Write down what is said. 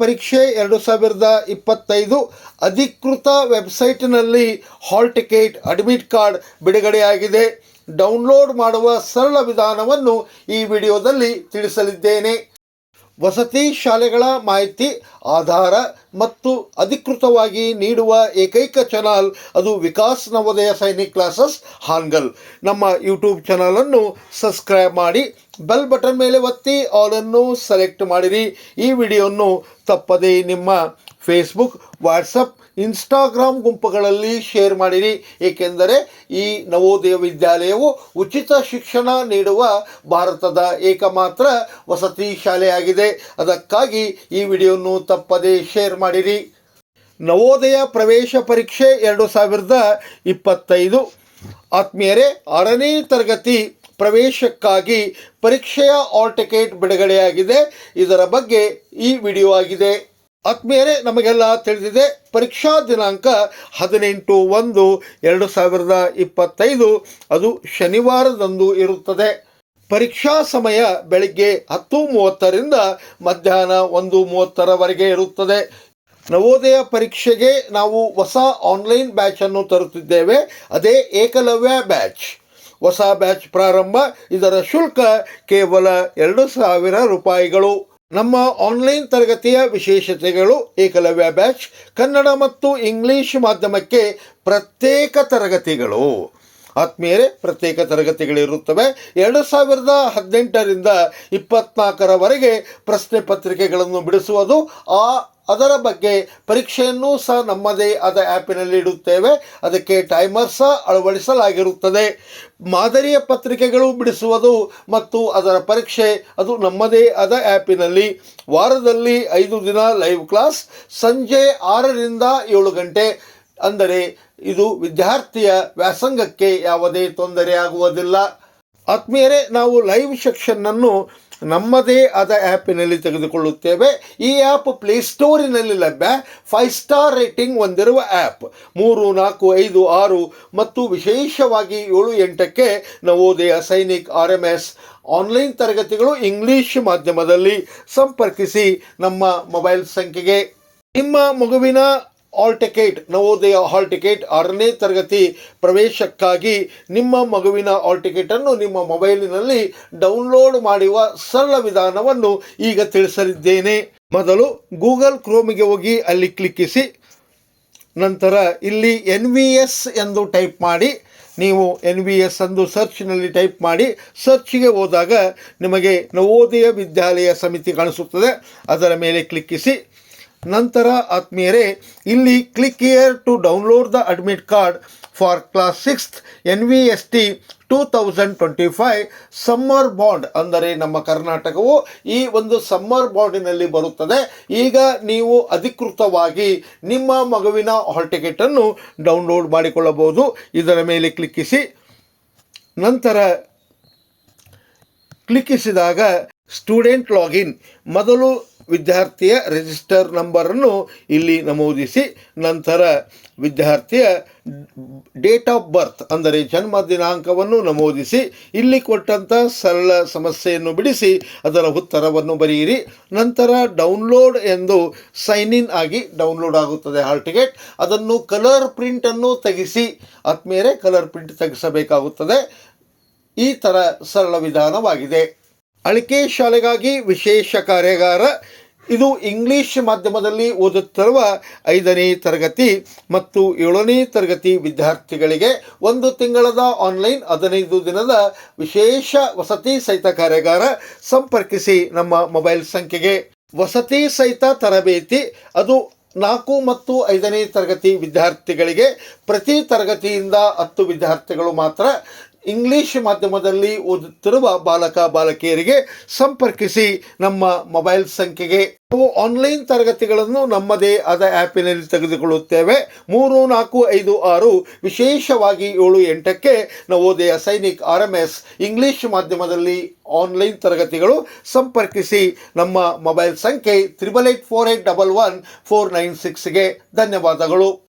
ಪರೀಕ್ಷೆ ಎರಡು ಸಾವಿರದ ಇಪ್ಪತ್ತೈದು. ಅಧಿಕೃತ ವೆಬ್ಸೈಟ್ನಲ್ಲಿ ಹಾಲ್ ಟಿಕೆಟ್, ಅಡ್ಮಿಟ್ ಕಾರ್ಡ್ ಬಿಡುಗಡೆಯಾಗಿದೆ. ಡೌನ್ಲೋಡ್ ಮಾಡುವ ಸರಳ ವಿಧಾನವನ್ನು ಈ ವಿಡಿಯೋದಲ್ಲಿ ತಿಳಿಸಲಿದ್ದೇನೆ. ವಸತಿ ಶಾಲೆಗಳ ಮಾಹಿತಿ, ಆಧಾರ ಮತ್ತು ಅಧಿಕೃತವಾಗಿ ನೀಡುವ ಏಕೈಕ ಚಾನಲ್ ಅದು ವಿಕಾಸ್ ನವೋದಯ ಸೈನಿಕ್ ಕ್ಲಾಸಸ್ ಹಾನ್ಗಲ್. ನಮ್ಮ ಯೂಟ್ಯೂಬ್ ಚಾನಲನ್ನು ಸಬ್ಸ್ಕ್ರೈಬ್ ಮಾಡಿ, ಬೆಲ್ ಬಟನ್ ಮೇಲೆ ಒತ್ತಿ ಆಲನ್ನು ಸೆಲೆಕ್ಟ್ ಮಾಡಿರಿ. ಈ ವಿಡಿಯೋವನ್ನು ತಪ್ಪದೇ ನಿಮ್ಮ ಫೇಸ್ಬುಕ್ ವಾಟ್ಸಪ್ ಇನ್ಸ್ಟಾಗ್ರಾಮ್ ಗುಂಪುಗಳಲ್ಲಿ ಶೇರ್ ಮಾಡಿರಿ. ಏಕೆಂದರೆ ಈ ನವೋದಯ ವಿದ್ಯಾಲಯವು ಉಚಿತ ಶಿಕ್ಷಣ ನೀಡುವ ಭಾರತದ ಏಕಮಾತ್ರ ವಸತಿ ಶಾಲೆಯಾಗಿದೆ. ಅದಕ್ಕಾಗಿ ಈ ವಿಡಿಯೋವನ್ನು ತಪ್ಪದೇ ಶೇರ್ ಮಾಡಿರಿ. ನವೋದಯ ಪ್ರವೇಶ ಪರೀಕ್ಷೆ ಎರಡು ಸಾವಿರದ ಇಪ್ಪತ್ತೈದು. ಆತ್ಮೀಯರೇ, ಆರನೇ ತರಗತಿ ಪ್ರವೇಶಕ್ಕಾಗಿ ಪರೀಕ್ಷೆಯ ಆಲ್ ಟಿಕೆಟ್ ಬಿಡುಗಡೆಯಾಗಿದೆ. ಇದರ ಬಗ್ಗೆ ಈ ವಿಡಿಯೋ ಆಗಿದೆ. ಆತ್ಮೀಯರೇ ನಮಗೆಲ್ಲ ತಿಳಿದಿದೆ ಪರೀಕ್ಷಾ ದಿನಾಂಕ ಹದಿನೆಂಟು ಒಂದು ಎರಡು ಸಾವಿರದ ಇಪ್ಪತ್ತೈದು. ಅದು ಶನಿವಾರದಂದು ಇರುತ್ತದೆ. ಪರೀಕ್ಷಾ ಸಮಯ ಬೆಳಿಗ್ಗೆ ಹತ್ತು ಮೂವತ್ತರಿಂದ ಮಧ್ಯಾಹ್ನ ಒಂದು ಮೂವತ್ತರವರೆಗೆ ಇರುತ್ತದೆ. ನವೋದಯ ಪರೀಕ್ಷೆಗೆ ನಾವು ಹೊಸ ಆನ್ಲೈನ್ ಬ್ಯಾಚನ್ನು ತರುತ್ತಿದ್ದೇವೆ. ಅದೇ ಏಕಲವ್ಯ ಬ್ಯಾಚ್. ಹೊಸ ಬ್ಯಾಚ್ ಪ್ರಾರಂಭ. ಇದರ ಶುಲ್ಕ ಕೇವಲ ಎರಡು ಸಾವಿರ ರೂಪಾಯಿಗಳು. ನಮ್ಮ ಆನ್ಲೈನ್ ತರಗತಿಯ ವಿಶೇಷತೆಗಳು ಏಕಲವ್ಯ ಬ್ಯಾಚ್ ಕನ್ನಡ ಮತ್ತು ಇಂಗ್ಲಿಷ್ ಮಾಧ್ಯಮಕ್ಕೆ ಪ್ರತ್ಯೇಕ ತರಗತಿಗಳು. ಆತ್ಮೀಯರೇ, ಪ್ರತ್ಯೇಕ ತರಗತಿಗಳಿರುತ್ತವೆ. ಎರಡು ಸಾವಿರದ ಹದಿನೆಂಟರಿಂದ ಇಪ್ಪತ್ನಾಲ್ಕರವರೆಗೆ ಪ್ರಶ್ನೆ ಪತ್ರಿಕೆಗಳನ್ನು ಬಿಡಿಸುವುದು, ಆ ಅದರ ಬಗ್ಗೆ ಪರೀಕ್ಷೆಯನ್ನು ಸಹ ನಮ್ಮದೇ ಆದ ಆ್ಯಪಿನಲ್ಲಿ ಇಡುತ್ತೇವೆ. ಅದಕ್ಕೆ ಟೈಮರ್ ಸಹ ಅಳವಡಿಸಲಾಗಿರುತ್ತದೆ. ಮಾದರಿಯ ಪತ್ರಿಕೆಗಳು ಬಿಡಿಸುವುದು ಮತ್ತು ಅದರ ಪರೀಕ್ಷೆ ಅದು ನಮ್ಮದೇ ಆದ ಆ್ಯಪಿನಲ್ಲಿ. ವಾರದಲ್ಲಿ ಐದು ದಿನ ಲೈವ್ ಕ್ಲಾಸ್, ಸಂಜೆ ಆರರಿಂದ ಏಳು ಗಂಟೆ. ಅಂದರೆ ಇದು ವಿದ್ಯಾರ್ಥಿಯ ವ್ಯಾಸಂಗಕ್ಕೆ ಯಾವುದೇ ತೊಂದರೆ ಆಗುವುದಿಲ್ಲ. ಆತ್ಮೀಯರೇ, ನಾವು ಲೈವ್ ಸೆಕ್ಷನ್ನನ್ನು ನಮ್ಮದೇ ಆದ ಆ್ಯಪಿನಲ್ಲಿ ತೆಗೆದುಕೊಳ್ಳುತ್ತೇವೆ. ಈ ಆ್ಯಪ್ ಪ್ಲೇಸ್ಟೋರಿನಲ್ಲಿ ಲಭ್ಯ. ಫೈವ್ ಸ್ಟಾರ್ ರೇಟಿಂಗ್ ಹೊಂದಿರುವ ಆ್ಯಪ್. ಮೂರು, ನಾಲ್ಕು, ಐದು, ಆರು ಮತ್ತು ವಿಶೇಷವಾಗಿ ಏಳು, ಎಂಟಕ್ಕೆ Navodaya Sainik R M S online ತರಗತಿಗಳು ಇಂಗ್ಲಿಷ್ ಮಾಧ್ಯಮದಲ್ಲಿ ಸಂಪರ್ಕಿಸಿ ನಮ್ಮ ಮೊಬೈಲ್ ಸಂಖ್ಯೆಗೆ. ನಿಮ್ಮ ಮಗುವಿನ hall ticket Navodaya hall ticket ಆರನೇ ತರಗತಿ ಪ್ರವೇಶಕ್ಕಾಗಿ ನಿಮ್ಮ ಮಗುವಿನ ಆಲ್ ಟಿಕೆಟನ್ನು ನಿಮ್ಮ ಮೊಬೈಲಿನಲ್ಲಿ ಡೌನ್ಲೋಡ್ ಮಾಡುವ ಸರಳ ವಿಧಾನವನ್ನು ಈಗ ತಿಳಿಸಲಿದ್ದೇನೆ. ಮೊದಲು ಗೂಗಲ್ ಕ್ರೋಮಿಗೆ ಹೋಗಿ ಅಲ್ಲಿ ಕ್ಲಿಕ್ಕಿಸಿ. ನಂತರ ಇಲ್ಲಿ ಎನ್ ವಿ ಎಸ್ ಎಂದು ಟೈಪ್ ಮಾಡಿ. ನೀವು ಎನ್ ವಿ ಎಸ್ ಅಂದು ಸರ್ಚ್ನಲ್ಲಿ ಟೈಪ್ ಮಾಡಿ. ಸರ್ಚ್ಗೆ ಹೋದಾಗ ನಿಮಗೆ ನವೋದಯ ವಿದ್ಯಾಲಯ ಸಮಿತಿ ಕಾಣಿಸುತ್ತದೆ. ಅದರ ಮೇಲೆ ಕ್ಲಿಕ್ಕಿಸಿ. ನಂತರ ಆತ್ಮೀಯರೇ, ಇಲ್ಲಿ click here to download the admit card for class sixth N V S T two thousand twenty five summer bond ಅಂದರೆ ನಮ್ಮ ಕರ್ನಾಟಕವು ಈ ಒಂದು ಸಮ್ಮರ್ ಬಾಂಡಿನಲ್ಲಿ ಬರುತ್ತದೆ. ಈಗ ನೀವು ಅಧಿಕೃತವಾಗಿ ನಿಮ್ಮ ಮಗುವಿನ ಹಾಲ್ ಟಿಕೆಟನ್ನು ಡೌನ್ಲೋಡ್ ಮಾಡಿಕೊಳ್ಳಬಹುದು. ಇದರ ಮೇಲೆ ಕ್ಲಿಕ್ಕಿಸಿ. ನಂತರ ಕ್ಲಿಕ್ಕಿಸಿದಾಗ ಸ್ಟೂಡೆಂಟ್ ಲಾಗಿನ್ ಮೊದಲು ವಿದ್ಯಾರ್ಥಿಯ ರಿಜಿಸ್ಟರ್ ನಂಬರನ್ನು ಇಲ್ಲಿ ನಮೂದಿಸಿ, ನಂತರ ವಿದ್ಯಾರ್ಥಿಯ ಡೇಟ್ ಆಫ್ ಬರ್ತ್, ಅಂದರೆ ಜನ್ಮ ದಿನಾಂಕವನ್ನು ನಮೂದಿಸಿ, ಇಲ್ಲಿ ಕೊಟ್ಟಂಥ ಸರಳ ಸಮಸ್ಯೆಯನ್ನು ಬಿಡಿಸಿ, ಅದರ ಉತ್ತರವನ್ನು ಬರೆಯಿರಿ. ನಂತರ ಡೌನ್ಲೋಡ್ ಎಂದು ಸೈನ್ ಇನ್ ಆಗಿ ಡೌನ್ಲೋಡ್ ಆಗುತ್ತದೆ ಹಾಲ್ ಟಿಕೆಟ್. ಅದನ್ನು ಕಲರ್ ಪ್ರಿಂಟನ್ನು ತೆಗೆಸಿ, ಆದ್ಮೇಲೆ ಕಲರ್ ಪ್ರಿಂಟ್ ತೆಗೆಸಬೇಕಾಗುತ್ತದೆ. ಈ ಥರ ಸರಳ ವಿಧಾನವಾಗಿದೆ. ಅಳಿಕೆ ಶಾಲೆಗಾಗಿ ವಿಶೇಷ ಕಾರ್ಯಾಗಾರ. ಇದು ಇಂಗ್ಲಿಷ್ ಮಾಧ್ಯಮದಲ್ಲಿ ಓದುತ್ತಿರುವ ಐದನೇ ತರಗತಿ ಮತ್ತು ಏಳನೇ ತರಗತಿ ವಿದ್ಯಾರ್ಥಿಗಳಿಗೆ ಒಂದು ತಿಂಗಳದ ಆನ್ಲೈನ್ ಹದಿನೈದು ದಿನದ ವಿಶೇಷ ವಸತಿ ಸಹಿತ ಕಾರ್ಯಾಗಾರ ಸಂಪರ್ಕಿಸಿ ನಮ್ಮ ಮೊಬೈಲ್ ಸಂಖ್ಯೆಗೆ ವಸತಿ ಸಹಿತ ತರಬೇತಿ. ಅದು ನಾಲ್ಕು ಮತ್ತು ಐದನೇ ತರಗತಿ ವಿದ್ಯಾರ್ಥಿಗಳಿಗೆ ಪ್ರತಿ ತರಗತಿಯಿಂದ ಹತ್ತು ವಿದ್ಯಾರ್ಥಿಗಳು ಮಾತ್ರ ಇಂಗ್ಲಿಷ್ ಮಾಧ್ಯಮದಲ್ಲಿ ಓದುತ್ತಿರುವ ಬಾಲಕ, ಬಾಲಕಿಯರಿಗೆ ಸಂಪರ್ಕಿಸಿ ನಮ್ಮ ಮೊಬೈಲ್ ಸಂಖ್ಯೆಗೆ ನಾವು ಆನ್ಲೈನ್ ತರಗತಿಗಳನ್ನು ನಮ್ಮದೇ ಆದ ಆ್ಯಪಿನಲ್ಲಿ ತೆಗೆದುಕೊಳ್ಳುತ್ತೇವೆ. ಮೂರು, ನಾಲ್ಕು, ಐದು, ಆರು, ವಿಶೇಷವಾಗಿ ಏಳು, ಎಂಟಕ್ಕೆ Navodaya Sainik R M S English ಮಾಧ್ಯಮದಲ್ಲಿ ಆನ್ಲೈನ್ ತರಗತಿಗಳು ಸಂಪರ್ಕಿಸಿ ನಮ್ಮ ಮೊಬೈಲ್ ಸಂಖ್ಯೆ triple eight four eight double one four nine ಸಿಕ್ಸ್ಗೆ ಧನ್ಯವಾದಗಳು.